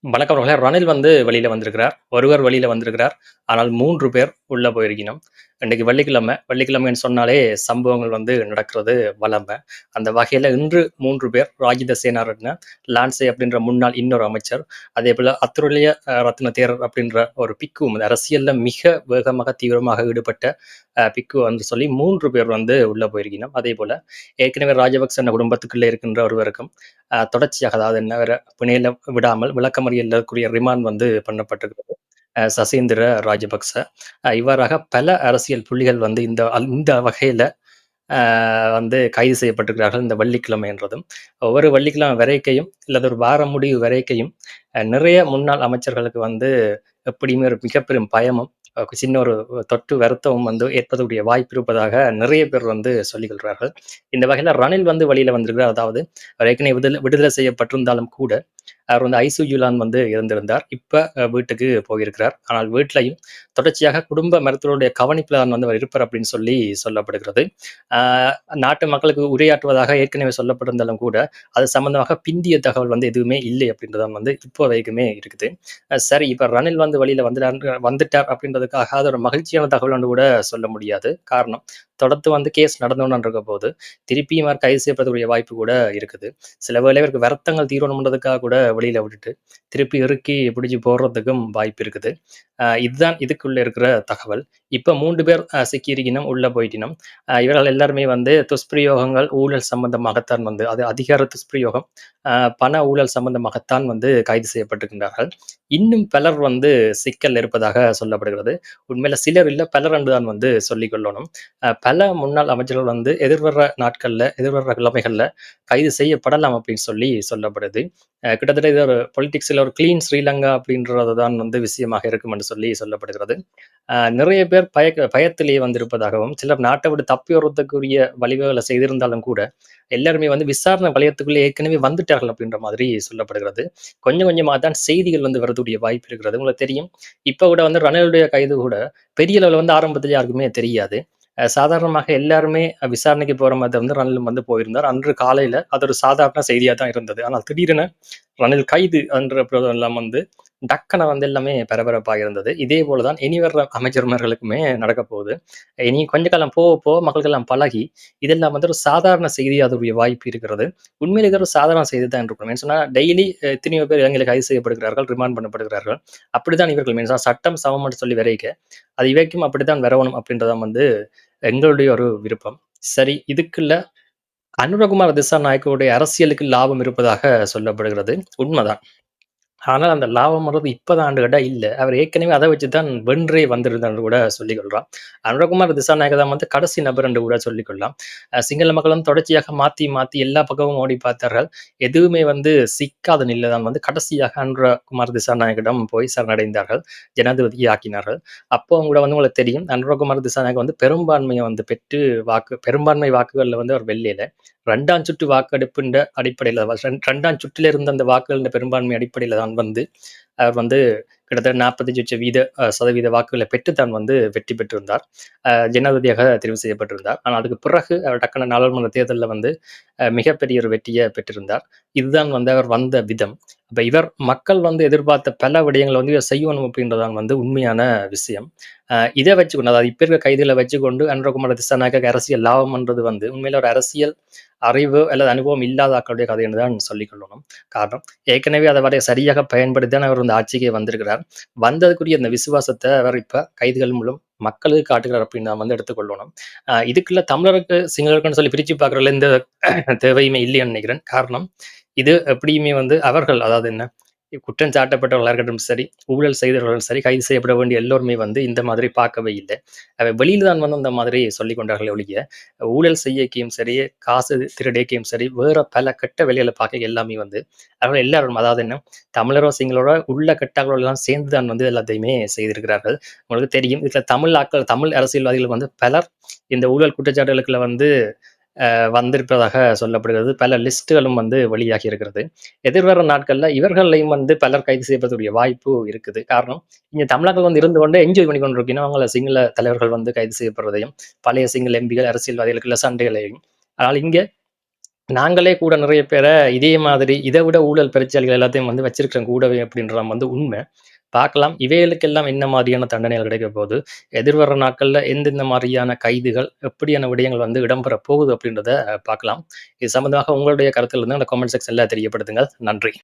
வணக்கம் அவர்களே. ரணில் வந்து வெளியில் வந்திருக்கிறார். ஒருவர் வழியில் வந்திருக்கிறார். ஆனால் மூன்று பேர் உள்ளே போயிருக்கணும். இன்றைக்கு வெள்ளிக்கிழமை. வெள்ளிக்கிழமைன்னு சொன்னாலே சம்பவங்கள் வந்து நடக்கிறது வளமை அந்த வகையில் இன்று மூன்று பேர் ராஜித சேனாரட்ன, லான்சே அப்படின்ற முன்னாள் இன்னொரு அமைச்சர், அதேபோல அத்துரலிய அ ரத்ன தேரர் அப்படின்ற ஒரு பிக்கு அரசியலில் மிக வேகமாக தீவிரமாக ஈடுபட்ட பிக்கு வந்து சொல்லி மூன்று பேர் வந்து உள்ளே போயிருக்கணும். அதேபோல ஏற்கனவே ராஜபக்ச குடும்பத்துக்குள்ளே இருக்கின்ற ஒருவருக்கும் தொடர்ச்சியாக அதாவது என்ன வேற பிணையில விடாமல் விளக்கமறியல் இருக்கக்கூடிய ரிமாண்ட் வந்து பண்ணப்பட்டிருக்கிறது. சசேந்திர ராஜபக்ச. இவ்வாறாக பல அரசியல் புள்ளிகள் வந்து இந்த அல் இந்த வகையில் வந்து கைது செய்யப்பட்டிருக்கிறார்கள் இந்த வள்ளிக்கிழமை என்றதும். ஒவ்வொரு வள்ளிக்கிழமை வரைக்கையும் அல்லது ஒரு வார முடிவு வரைக்கையும் நிறைய முன்னாள் அமைச்சர்களுக்கு வந்து எப்படியுமே ஒரு மிகப்பெரும் பயமும், சின்ன ஒரு தொற்று வருத்தமும் வந்து ஏற்படக்கூடிய வாய்ப்பு இருப்பதாக நிறைய பேர் வந்து சொல்லிக்கொள்கிறார்கள் இந்த வகையில் ரணில் வந்து வழியில் வந்திருக்கிறார். அதாவது ஏற்கனவே விடுதலை விடுதலை செய்யப்பட்டிருந்தாலும் கூட, அவர் வந்து ஐசியூல வந்து இருந்திருந்தார். இப்ப வீட்டுக்கு போயிருக்கிறார். ஆனால் வீட்டிலையும் தொடர்ச்சியாக குடும்ப மருத்துவருடைய கவனிப்பில் தான் வந்து அவர் இருப்பார் அப்படின்னு சொல்லி சொல்லப்படுகிறது. நாட்டு மக்களுக்கு உரையாற்றுவதாக ஏற்கனவே சொல்லப்பட்டிருந்தாலும் கூட, அது சம்பந்தமாக பிந்திய தகவல் வந்து எதுவுமே இல்லை அப்படின்றதான் வந்து இப்போ வரைக்குமே இருக்குது. சரி இப்ப ரணில் வந்து வழியில் வந்துட்டார் வந்துட்டார் அப்படின்றதுக்காக அது ஒரு மகிழ்ச்சியான தகவல் கூட சொல்ல முடியாது. காரணம் தொடர்ந்து வந்து கேஸ் நடந்து இருக்க போது, திருப்பியும் அவர் கைது செய்யப்படக்கூடிய வாய்ப்பு கூட இருக்குது. சில வேலை இவருக்கு வருத்தங்கள் தீரணும்ன்றதுக்காக கூட வெளியில விட்டுட்டு, திருப்பி இறுக்கி பிடிச்சி போடுறதுக்கும் வாய்ப்பு இருக்குது. இதுதான் இதுக்குள்ள இருக்கிற தகவல். இப்ப மூன்று பேர் அ சிக்கியிருக்கணும், உள்ள போயிட்டினம். இவர்கள் எல்லாருமே வந்து துஷ்பிரயோகங்கள், ஊழல் சம்பந்தமாகத்தான் வந்து அது அதிகார துஷ்பிரயோகம், பண ஊழல் சம்பந்தமாகத்தான் வந்து கைது செய்யப்பட்டிருக்கின்றார்கள். இன்னும் பலர் வந்து சிக்கல் இருப்பதாக சொல்லப்படுகிறது. உண்மையில சிலர் இல்ல பலர் என்று தான் வந்து சொல்லிக் கொள்ளணும். பல முன்னாள் அமைச்சர்கள் வந்து எதிர்வர்ற நாட்கள்ல, எதிர்வர கிழமைகள்ல கைது செய்யப்படலாம் அப்படின்னு சொல்லி சொல்லப்படுது. கிட்டத்தட்ட இது ஒரு பொலிட்டிக்ஸில் ஒரு கிளீன் ஸ்ரீலங்கா அப்படின்றது தான் வந்து விஷயமாக இருக்கும் என்று சொல்லி சொல்லப்படுகிறது. நிறைய பேர் பயக்க பயத்திலேயே வந்திருப்பதாகவும் சில சிலர் நாட்ட விட்டு தப்பி வரதுக்குரிய வழிவகைகளை செய்திருந்தாலும் கூட, எல்லாருமே வந்து விசாரணை வலயத்துக்குள்ளே ஏற்கனவே வந்துட்டார்கள் அப்படின்ற மாதிரி சொல்லப்படுகிறது. கொஞ்சம் கொஞ்சமாக தான் செய்திகள் வந்து வரக்கூடிய வாய்ப்பு இருக்கிறது. உங்களுக்கு தெரியும். இப்போ கூட வந்து ரணிலுடைய கைது கூட பெரிய அளவில் வந்து ஆரம்பத்தில் யாருக்குமே தெரியாது. சாதாரணமாக எல்லாருமே விசாரணைக்கு போகிற மாதிரி வந்து ரணிலும் வந்து போயிருந்தார். அன்று காலையில் அது ஒரு சாதாரண செய்தியாக தான் இருந்தது. ஆனால் திடீரென ரணில் கைது என்ற எல்லாம் வந்து டக்குன வந்து எல்லாமே பரபரப்பாக இருந்தது. இதே போல தான் இனி வர்ற அமைச்சர்மார்களுக்குமே நடக்க போகுது. இனி கொஞ்ச காலம் போக போக மக்களுக்கெல்லாம் பழகி, இதெல்லாம் வந்து ஒரு சாதாரண செய்தி அதனுடைய வாய்ப்பு இருக்கிறது. உண்மையில் இது ஒரு சாதாரண செய்தி தான் இருக்கணும். ஏன்னு சொன்னா டெய்லி எத்தனையோ பேர் இலங்கையில கைது செய்யப்படுகிறார்கள், ரிமாண்ட் பண்ணப்படுகிறார்கள். அப்படிதான் இவர்கள் மீன்ஸ் சட்டம் சமம் என்று சொல்லி விரைக்க அது இவைக்கும் அப்படித்தான் வரணும் அப்படின்றதான் வந்து எங்களுடைய ஒரு விருப்பம். சரி இதுக்குள்ள அனுரகுமார திசாநாயக்கவுடைய அரசியலுக்கு லாபம் இருப்பதாக சொல்லப்படுகிறது. உண்மைதான் ஆனால் அந்த லாபம் இப்போதான் ஆண்டுகட்டா இல்லை இல்ல. அவர் ஏற்கனவே அதை வச்சு தான் வென்றே வந்திருந்தான்னு கூட சொல்லிக் அனுரகுமார் திசாநாயகதான் வந்து கடைசி நபர் என்று கூட சொல்லிக்கொள்ளலாம் சிங்கள மக்களும் தொடர்ச்சியாக மாத்தி மாத்தி எல்லா பக்கமும் ஓடி பார்த்தார்கள். எதுவுமே வந்து சிக்காத நிலையில தான் வந்து கடைசியாக அனுரகுமார் திசாநாயகிடம் போய் சரணடைந்தார்கள். ஜனாதிபதி ஆக்கினார்கள். அப்போ கூட வந்து உங்களுக்கு தெரியும். அனுரகுமார் திசாநாயகம் வந்து பெரும்பான்மையை வந்து பெற்று வாக்கு பெரும்பான்மை வாக்குகள்ல வந்து அவர் வெள்ளையில ரெண்டாம் சுற்று வாக்கெடுப்புன்ற அடிப்படையில 2ஆம் சுற்றில இருந்த அந்த வாக்குகளின் பெரும்பான்மை அடிப்படையில் தான் வந்து அவர் வந்து கிட்டத்தட்ட 45 வீத சதவீத வாக்குகளை பெற்று தான் வந்து வெற்றி பெற்றிருந்தார். ஜனாதிபதியாக தெரிவு செய்யப்பட்டிருந்தார். ஆனால் அதுக்கு பிறகு அவர் டக்குன நாடாளுமன்ற தேர்தலில் வந்து மிகப்பெரிய ஒரு வெற்றியை பெற்றிருந்தார். இதுதான் வந்து அவர் வந்த விதம். அப்ப இவர் மக்கள் வந்து எதிர்பார்த்த பல விடயங்களை வந்து இவர் செய்யணும் அப்படின்றதான் வந்து உண்மையான விஷயம். இதை வச்சுக்கொண்டு அதாவது இப்போ இருக்கிற கைதிகளை வச்சுக்கொண்டு அன்றகுமார திசாநாயக்க அரசியல் லாபம்ன்றது வந்து உண்மையில ஒரு அரசியல் அறிவு அல்லது அனுபவம் இல்லாத ஆக்களுடைய கதை என்று தான் சொல்லிக்கொள்ளணும் காரணம் ஏற்கனவே அதை வரை சரியாக பயன்படுத்தி தான் அவர் இந்த ஆட்சிக்கே வந்திருக்கிறார். வந்ததுக்குரிய அந்த விசுவாசத்தை அவர் இப்ப கைதுகள் மூலம் மக்களுக்கு காட்டுகிறார் அப்படின்னு நாம் வந்து எடுத்துக்கொள்ளணும். இதுக்குள்ள தமிழருக்கு, சிங்களருக்குன்னு சொல்லி பிரிச்சு பார்க்கறதுல எந்த தேவையுமே இல்லைன்னு நினைக்கிறேன். காரணம் இது எப்படியுமே வந்து அவர்கள் அதாவது என்ன குற்றம் சாட்டப்பட்டவர்களாக இருக்கட்டும் சரி, ஊழல் செய்தவர்களும் சரி, கைது செய்யப்பட வேண்டிய எல்லோருமே வந்து இந்த மாதிரி பார்க்கவே இல்லை அவை வெளியில் தான் வந்து அந்த மாதிரி சொல்லி கொண்டார்களே ஒழிய, ஊழல் செய்யக்கையும் சரி, காசு திருடேக்கையும் சரி, வேற பல கட்ட வேலைகளை பார்க்க எல்லாமே வந்து அவர்கள் எல்லாரும் அதாவது என்ன தமிழரோ, சிங்களோட உள்ள கெட்டவர்கள் எல்லாம் சேர்ந்து தான் வந்து எல்லாத்தையுமே செய்திருக்கிறார்கள். உங்களுக்கு தெரியும். இதுல தமிழ் ஆக்கள் தமிழ் அரசியல்வாதிகள் வந்து பலர் இந்த ஊழல் குற்றச்சாட்டுகளுக்குள்ள வந்து வந்திருப்பதாக சொல்லப்படுகிறது. பல லிஸ்ட்களும் வந்து வெளியாகி இருக்கிறது. எதிர்வரும் நாட்கள்ல இவர்களையும் வந்து பலர் கைது செய்யப்படக்கூடிய வாய்ப்பு இருக்குது. காரணம் இங்க தமிழர்கள் வந்து இருந்து கொண்டு என்ஜாய் பண்ணி கொண்டிருக்கணும். அவங்கள சிங்கள தலைவர்கள் வந்து கைது செய்யப்படுறதையும், பழைய சிங்கள எம்பிகள், அரசியல்வாதிகளுக்குள்ள சண்டைகளையும். ஆனால் இங்க நாங்களே கூட நிறைய பேரை இதே மாதிரி இதை விட ஊழல் பிரச்சனைகள் எல்லாத்தையும் வந்து வச்சிருக்கிறோம் கூடவே அப்படின்ற வந்து உண்மை பார்க்கலாம். இவைகளுக்கெல்லாம் என்ன மாதிரியான தண்டனைகள் கிடைக்க போகுது? எதிர்வர நாட்களில் எந்தெந்த மாதிரியான கைதுகள் எப்படியான விடயங்கள் வந்து இடம்பெற போகுது அப்படின்றத பார்க்கலாம். இது சம்பந்தமாக உங்களுடைய கருத்தில் இருந்து அந்த காமெண்ட் செக்ஷனில் தெரியப்படுத்துங்கள். நன்றி.